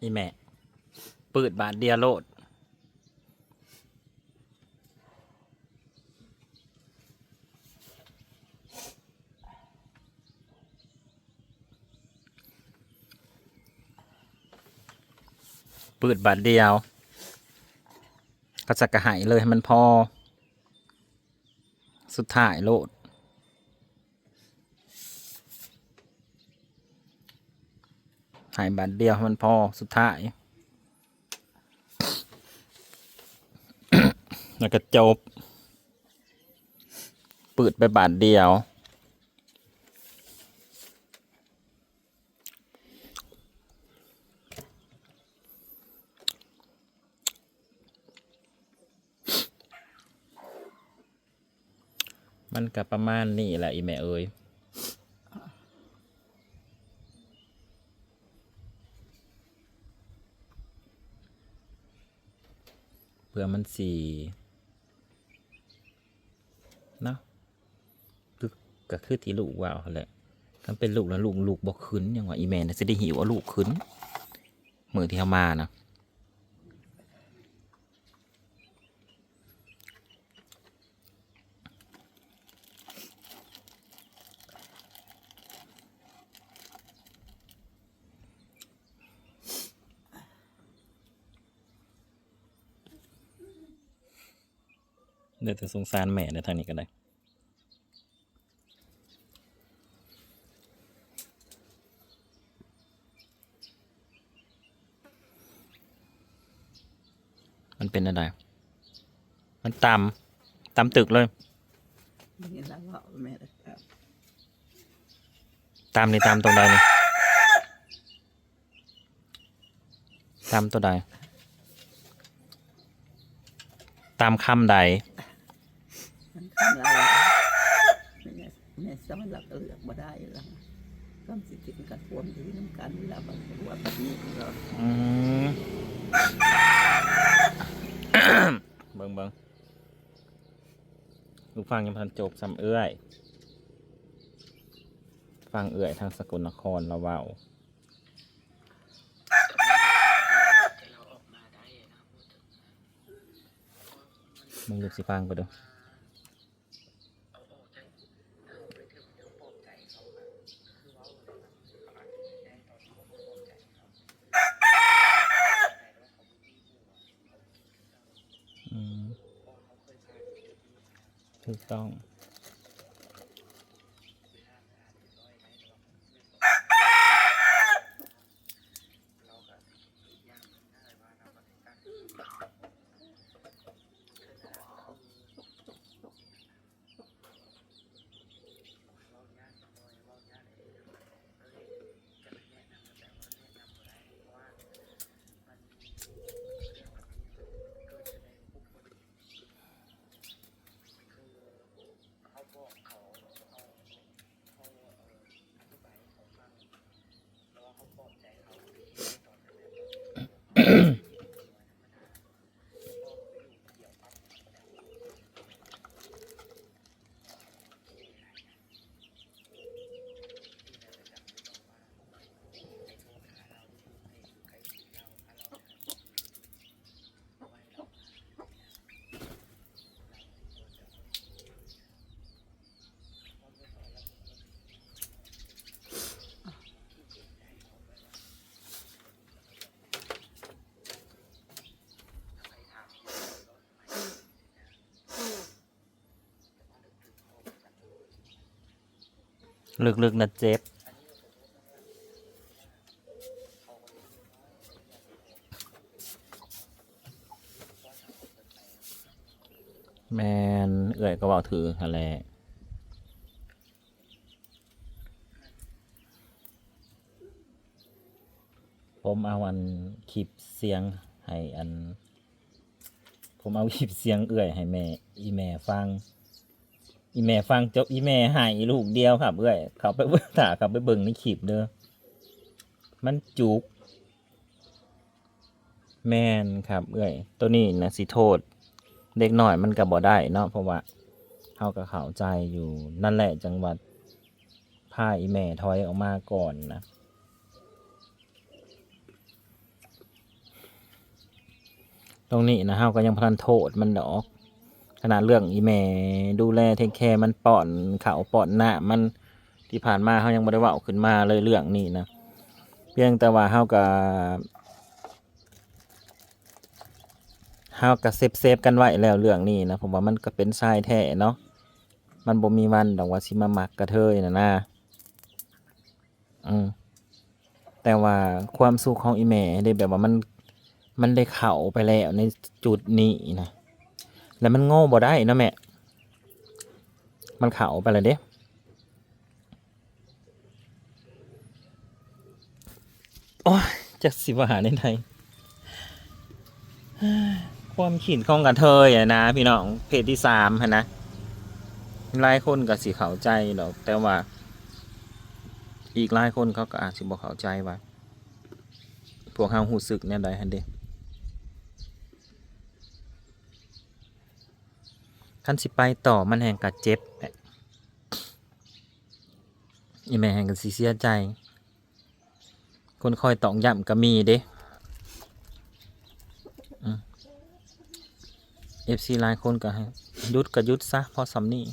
อีแม่ ปืดบาทเดียวโลด ปืดบาทเดียวก็จะกระหายเลยให้มันพอ สุดท้ายโลด หายบาทเดียวมันพอสุดท้าย แล้วก็จบปืดไปบาทเดียวมันก็ประมาณนี้แหละอีแม่เอ้ย พื่อมันสีเนาะคือก็คือที่ลูกว่าเอาแหละกันเป็นลูกแล้วลูกลูกบอกขึ้นยังว่าอีแม่น่ะจะได้หิวว่าลูกขึ้นมือที่เขามานะ เดี๋ยวจะสงสารแม่ในทางนี้ก็ได้มันเป็นอะไร มันตำตำตึกเลยไม่เห็นแล้วว่าม่เลยครับตามนี่ตามตรงใดนี่ตามตัวใด ตามคำใด แม่แม่ซ้อนหลักเลือกบ่ได้แล้วก็สิกินกันพวมดีน้ำกันเวลาบางหัวแบบนี้ก็อืมเบิงเบิงลูกฟังยังพันจบสำเอื้อย ฟังเอื้อยทางสกลนครเราเว้ามึงลูกสิฟังไปดู ลึกๆนะเจ็บ แมนเอื่อยก็บอกถืออะไรผมเอาอันคลิปเสียงให้อัน ผมเอาคลิปเสียงเอื่อยให้แม่ อีแม่ฟัง อีแม่ฟังจบอีแม่หายลูกเดียวครับเอ้ยเขาไปเบิ่งถ่าเขาไปเบิ่งในคลิปเด้อมันจุก แม่นครับเอ้ยตัวนี้นะสิโทษ เด็กหน่อยมันก็บ่ได้เนาะเพราะว่าเขาก็เขาใจอยู่นั่นแหละจังหวัดพาอีแม่ถอยออกมาก่อนนะตรงนี้นะเฮาก็ยังพลันโทษมันดอก ขนาดเรื่องอีแม่ดูแลเทคแคร์มันป้อนข้าป้อนหน้ามันที่ผ่านมาเฮายังบ่ได้ว้าขึ้นมาเลยเรื่องนี้นะเพียงแต่ว่าเฮาก็เฮาก็เซฟเซฟกันไว้แล้วเรื่องนี้นะผมว่ามันก็เป็นชายแท้เนาะมันบ่มีวันดอกว่าสิมามักกระเทยนะนะอืมแต่ว่าความสุขของอีแม่ได้แบบว่ามันมันได้เข้าไปแล้วในจุดนี้นะ แล้วมันโง่บ่ได้นะแม่ มันเขาไปเลยเด้โอ้ยจะสิว่าหาในไทยความขีดของกระเทยอะนะพี่น้องเพจที่สามฮะนะหลายคนก็สิเขาใจดอกแต่ว่า อีกหลายคนเขาก็อาจสิบ่เขาใจว่า พวกเฮาหูสึกเนี่ยใดฮันเด้ คันสิไปต่อมันแห่งกัดเจ็บอีแม่แห่งกันสิเสียใจ คนคอยตอกย้ำก็มีเด้เอฟซีหลายคนก็ให้ยุดก็หยุดซะเพอสำนี่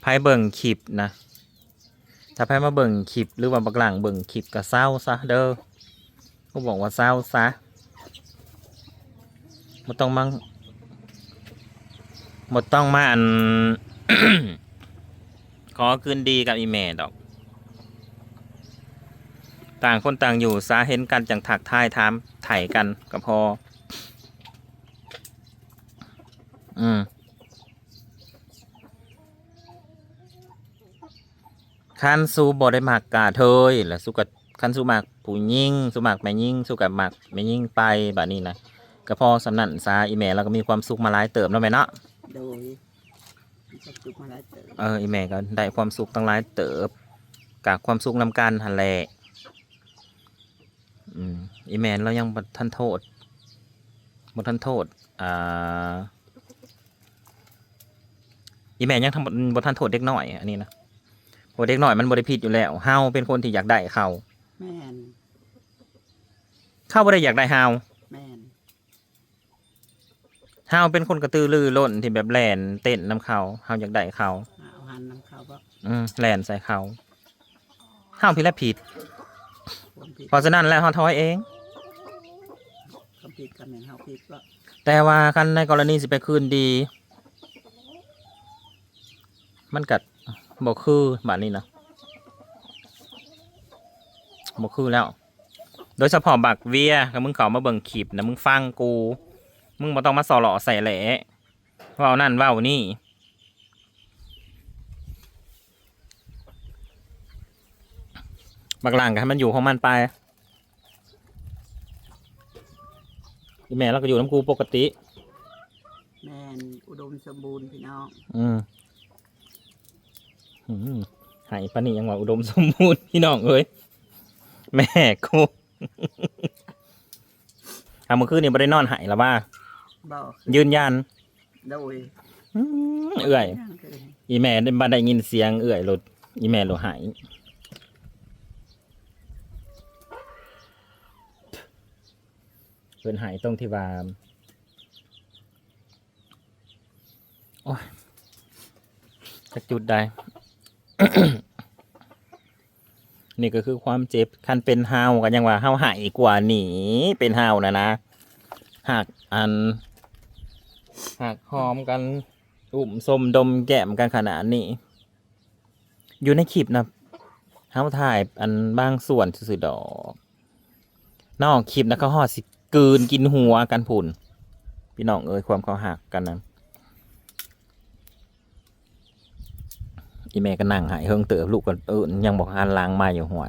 ไพ่เบิ่งคลิปนะ ถ้าไพ่มาเบิ่งคลิปหรือว่าบักหลังเบิ่งคลิปก็เศร้าซะเด้อก็บอกว่าเศร้าซะไม่ต้องมั่ง หมดต้องมาอัน ขอคืนดีกับอีเมดอก ต่างคนต่างอยู่สาเห็นกันจังถักทายถามไถ่กันก็พอ อืมคันสูบได้หมากกาเทยแล้วสุกับคันสูหมากผู้ยิ่งสูหมากแม่ยิ่งสูกับหมากแม่ยิ่งไปแบบนี้นะก็พอสำนันซาอีเมลเราก็มีความสุขมาหลายเติมแล้วแม่เนาะ โดยมันจะจุกมาหลายเติมเอออีแม่ก็ได้ความสุขตั้งหลายเติบกับความสุขนำกันหันแหละอืมอีแม่เรายังบทันโทษบทันโทษอ่าอีแม่ยังทำบทันโทษเด็กน้อยอันนี้นะเพราะเด็กน้อยมันบริผิดอยู่แล้วเฮาเป็นคนที่อยากได้เขาแม่น เขาบ่ได้อยากได้เฮาแม่น เฮาเป็นคนกระตือรือร้นที่แบบแลนเต้นนำเขาเฮาอยากได้เขา เอาหันน้ำเขาว่าอืมแลนใส่เขาเฮาผิดและผิด ความผิดเพราะฉะนั้นแล้วเฮาทอยเอง ความผิดกับแม่นเฮาผิดว่าแต่ว่าคันในกรณีสิไปคืนดี มันกัดบอกคือแบบนี้นะบอกคือแล้ว โดยเฉพาะบักเวียถ้ามึงเขามาเบิ่งคลิปนะมึงฟังกู มึงมาต้องมาสอหล่อใส่แหละว่าเอานั่นว่าเอานี่บักหลังกันให้มันอยู่ของมันไปอีแม่เราก็อยู่น้ำกูปกติ แม่นอุดมสมบูรณ์พี่น้องอืมอืมหายปานนี่ยังว่าอุดมสมบูรณ์พี่น้องเอ้ยแม่กูเอาเมื่อคืนนี่บ่ได้นอนหายแล้วว่า บอกยืนยันโดยอืมเอื่อย นั่งคืออีแม่ได้มาได้ยินเสียงเอื่อยรถอีแม่รถหายเพิ่นหายตรงที่ว่าโอ้ยจะจุดใด นี่ก็คือความเจ็บคันเป็นเฮากันยังว่าเฮาหายกว่าหนีเป็นเฮานะนะหากอัน หากหอมกันอุ้มสมดมแก้มกันขนาดนี้ อยู่ในคลิปนะเฮาถ่ายอันบางส่วนสื่อๆดอก นอกคลิปนะเขาหอดสิกลืนกินหัวกันผุนพี่น้องเอ้ยความเขาหักกันนะอีแม่ก็นั่งหายเฮิงเติบลูกกันเออยังบอกหันล้างมาอยู่หัว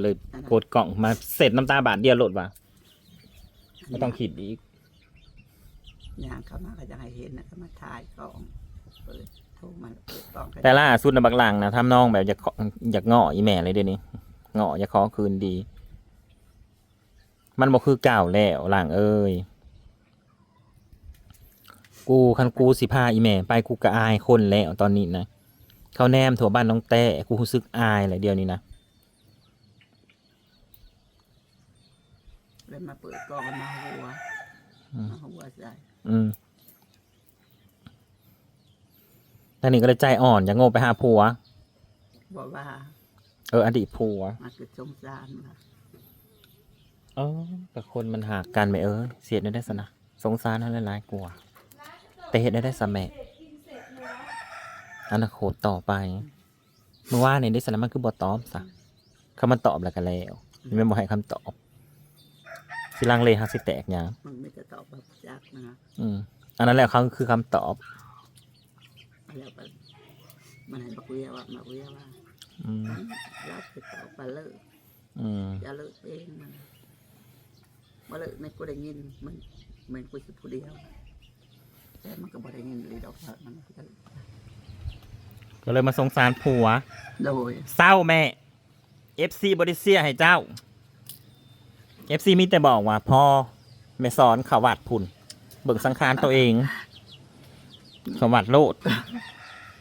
เลยกดกล่องมาเสร็จน้ำตาบาดเดียวหลดว่ะไม่ต้องคิดอีก อย่างเขามาก็จะให้เห็นนะก็มาถ่ายกล้องเปิดโทรมาเปิดกล้องก็แต่ล่าสุดนะบักหลังนะทำน้องแบบอยากขออยากเงาะอีแม่เลยเดี๋ยวนี้เงาะอยากขอคืนดี มันบอกคือเก่าแล้วหลังเอ้ยกูคันกูสิพาอีแม่ไปกูก็อายคนแล้วตอนนี้นะเขาแนมถั่วบ้านน้องแต่กูรู้สึกอายเลยเดียวนี้นะเลยมาเปิดกล่องมาหัวอืม มาหัวใส่ อืมทางนี้ก็เลยใจอ่อนอย่าโง่ไปหาผัว บอกว่าเออ อดีตผัวมาเกิดสงสารมาเออแต่คนมันหากกันไหมเออ เสียดได้ได้สนะสงสารนั่นหลายๆกลัวาแต่เห็ดได้ได้สะแม่อนาคตต่อไปเมื่อว่านี่ได้สนะมันคือบอตอบซะคำมันตอบแล้วกันแล้วนี่ไม่บอกให้คำตอบ สิลังเลฮักสิแตกหยังมันไม่จะตอบแบบจักนะอืมอันนั้นแหละเขาคือคำตอบ แล้วมันมันให้บักเวียว่าบักเวียว่าอืมเราคือตอบไปเลิกอืมอย่าเลิกเองมันมาเลิกในกูได้ยินมันเหมือนกูสิผู้เดียวแต่มันก็บ่ได้ยินเลยดอกเถอะมันก็ก็เลยมาสงสารผัวโดย เศร้าแม่ FC บริเซียให้เจ้า FC มีแต่บอกว่าพ่อแม่สอนเขาวัดพุ่น เบิ่งสังขารตัวเองเขาวัดโลด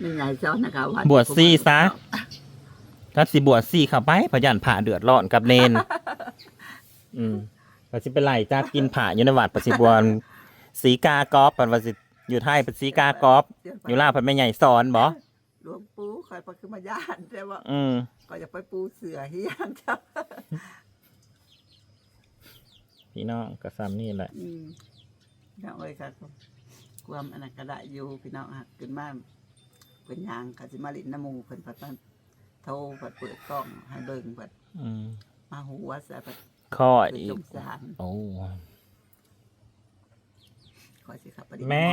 นี่ไงเจ้านะคะว่าบวชซี่ซะถ้าสิบวชซี่เข้าไปพยันผ่าเดือดร้อนกับเนน อืมปสิเป็นไรจ้ากินผ่าอยู่ในวัดปสิบวชสีกากอบปันปสิอยู่ไทยเป็นสีกากอบอยู่ล่าวเพันแม่ใหญ่สอนบ่หลวงปู่คอยไปขึ้นมาย่านแต่ว่าอืมก็จะไปปูเสือเฮียนเจ้า พี่น้องก็ซ้ำนี่แหละอืมน้องเอ้ยครับความอันนั้นก็ได้อยู่พี่น้องหักขึ้นมาเป็นหยางกสิมาลินน้ำหมูเพิ่นพัดมันโทรพัดเปิดกล้องให้เบิ่งพัดอืมมาหัวใส่พัดข้อคืออีสกงสารโอ้คอยสิขับไปดิแม่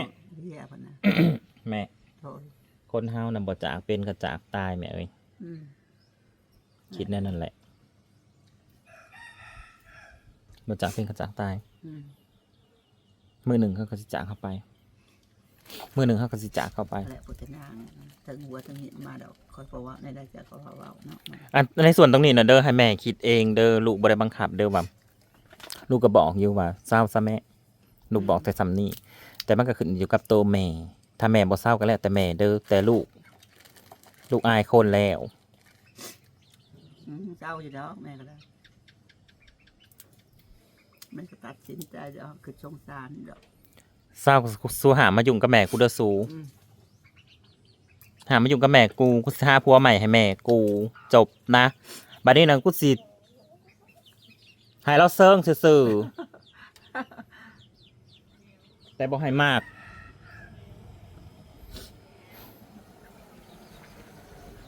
เฮียพันนะแม่โทษคนเฮานำบ่จากเป็นก็จากตายแม่เอ้ยอืมคิดแน่นั่นแหละ บ่จากเป็นก็จากตายอืมมือหนึ่งเขาก็สิจากเข้าไปมือหนึ่งเขาก็สิจากเข้าไปแหละพุทธนางทั้งหัวทั้งหินมาดอกคอยเพราะว่าในได้จากเขาเว้าเนาะอันในส่วนตรงนี้นะเด้อให้แม่คิดเองเด้อลูกบ่ได้บังคับเด้อว่าลูกก็บอกอยู่ว่าเศร้าซะแม่ลูกบอกแต่ซ้ำนี่แต่มันก็ขึ้นอยู่กับตัวแม่ ถ้าแม่บ่เศร้าก็แล้วแต่แม่เด้อแต่ลูก ลูกอายคนแล้วอืมเจ้าอยู่ดอกแม่ก็ได้แม่ก็ตัดสินใจจะเอาคือสงสารดอกเศร้าสู้หามายุ่งกับแม่กูเด้อสูอืมหามายุ่งกับแม่กูกูสิหาผัวใหม่ให้แม่กู จบนะบัดนี้นะกูสิให้เราเซิงซื่อๆแต่บ่ให้มาก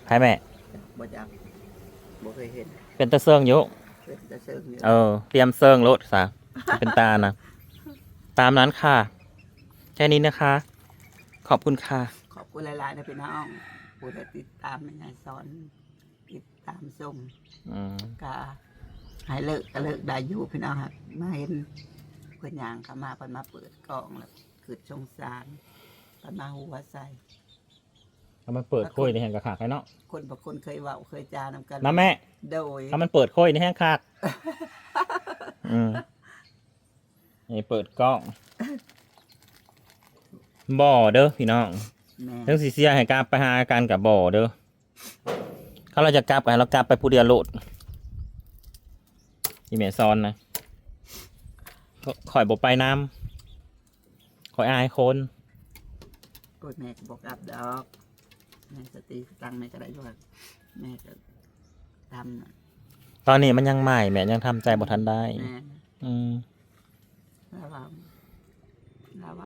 ให้แม่ บ่จักบ่เคยเห็นเป็นตะเซิงอยู่ เคยจะเชิงอยู่เออ เตรียมเซิงรถซะเป็นตานะ ตามนั้นค่ะ แค่นี้นะคะ ขอบคุณค่ะ ขอบคุณหลายๆนะพี่น้องผู้ได้ติดตามในงานสอน ติดตามชมอืมก็ให้เลิกก็เลิกได้อยู่พี่น้องครับมาเห็นเพื่อนยางเขามาเพิ่นมาเปิดกล่องแล้วคือสงสารเพิ่นมาหัวใส่ เอามันเปิดคุยในแห่งกระขากไอ้เนาะคนบางคนเคยเว้าเคยจานำกันนะแม่โดยถ้ามันเปิดคุยในแห่งคากอืมนี่เปิดกล้องบ่อเด้อพี่น้องแม่เรื่องสีเสียให้กลับไปหากันกับบ่อเด้อเขาเราจะกลับกันเรากลับไปผู้เดียวโลดที่แม่ซ้อนนะก็ข่อยบ่ไปน้ำข่อยอายคน โอ้ยแม่ก็บอกกลับดอก แม่สติสตังค์แม่ก็ได้ด้วยแม่ก็ทำน่ะตอนนี้มันยังใหม่แม่ยังทำใจบ่ทันได้ แม่อืม แล้วว่าแล้วว่า